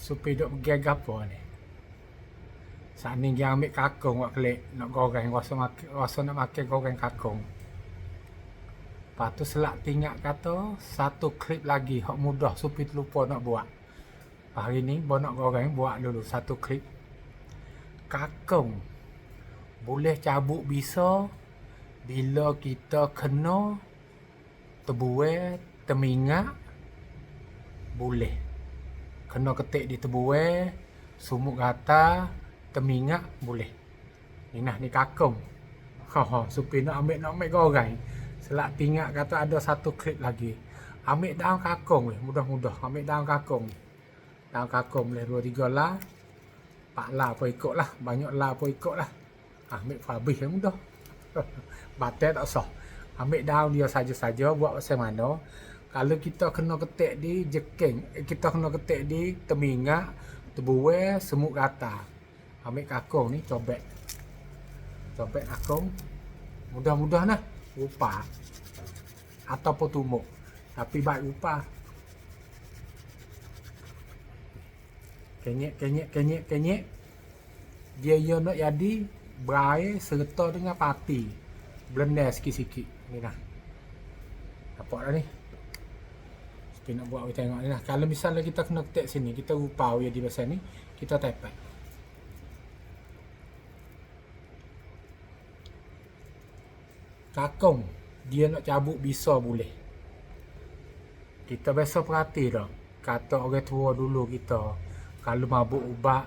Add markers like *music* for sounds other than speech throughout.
supaya duk pergi gapo ni. Saat ni dia ambil kakung buat kelik nak goreng rasa makan rasa nak makan goreng kakung. Lepas tu selak tinggal kata satu klip lagi hak mudah supaya terlupa nak buat. Hari ni bo nak goreng buat dulu satu klip. Kakung boleh cabut bisa bila kita kena terbuai temingat boleh kena ketik di terbuai sumuk gata temingat boleh. Ni nah ni kakung ha ha supi nak ambil nak ambil goreng selak tinggal kata ada satu klip lagi. Ambil daun kakung weh mudah-mudah. Ambil daun kakung daun kakung boleh dua tiga lah. Pak lah pun ikut lah. Banyak lah pun ikut lah. Ambil habis yang mudah. *laughs* Batai tak sah. Ambil daun dia saja-saja buat macam mana kalau kita kena ketik di jeking eh, kita kena ketik di teminga terbuai semut rata. Ambil kakung ni cobek. Cobek kakung. Mudah-mudah nah rupa. Ataupun tumuk. Tapi baik rupa. Kenyek kenyek kenyek kenyek. Dia ia nak jadi berair serta dengan pati. Blender sikit-sikit. Ni nah nampak dah ni kita nak buat kita tengok ni lah. Kalau misalnya kita kena ketik sini kita rupa ya di pasal ni kita type kakung dia nak cabut bisa boleh. Kita biasa perhati dah. Kata orang tua dulu kita kalau mabuk ubat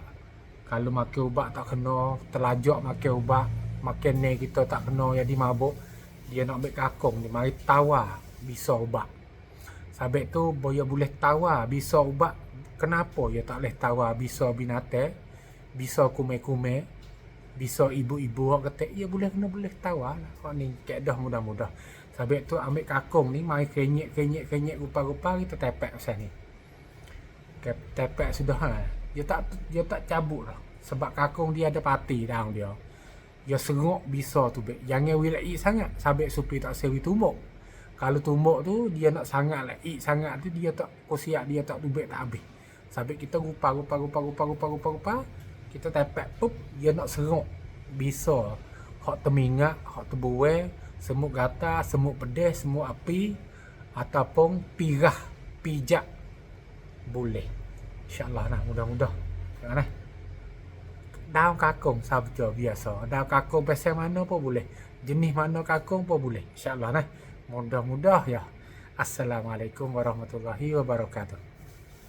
kalau makan ubat tak kena terlajak makan ubat makan ni kita tak kena jadi mabuk dia nak ambil kakung dia mari tawar bisa ubat Sabit tu boya boleh tawar bisa ubat kenapa dia tak boleh tawar bisa binatang bisa kume-kume bisa ibu-ibu orang kata ya boleh kena boleh tawar lah. Kau ni kek dah mudah-mudah. Sabit tu ambil kakung ni mari kenyek kenyek kenyek rupa-rupa kita tepek pasal ni. Tepek sudah ha dia tak dia tak cabut lah. Sebab kakung dia ada pati daun dia. Dia serok bisa tu. Jangan wilai sangat. Sabit supi tak sewi tumbuk kalau tumbuk tu dia nak sangat lah ik sangat tu dia tak kosiak dia tak tubek tak habis sabit kita rupa rupa rupa rupa rupa rupa rupa kita tepek pup dia nak serok bisa hak temingat hak terbuai semut gata semut pedes semut api ataupun pirah pijak boleh InsyaAllah nah mudah-mudah. Jangan nah. Daun kakung sabda biasa. Daun kakung pasal mana pun boleh. Jenis mana kakung pun boleh. InsyaAllah nah. Mudah-mudah ya. Assalamualaikum warahmatullahi wabarakatuh.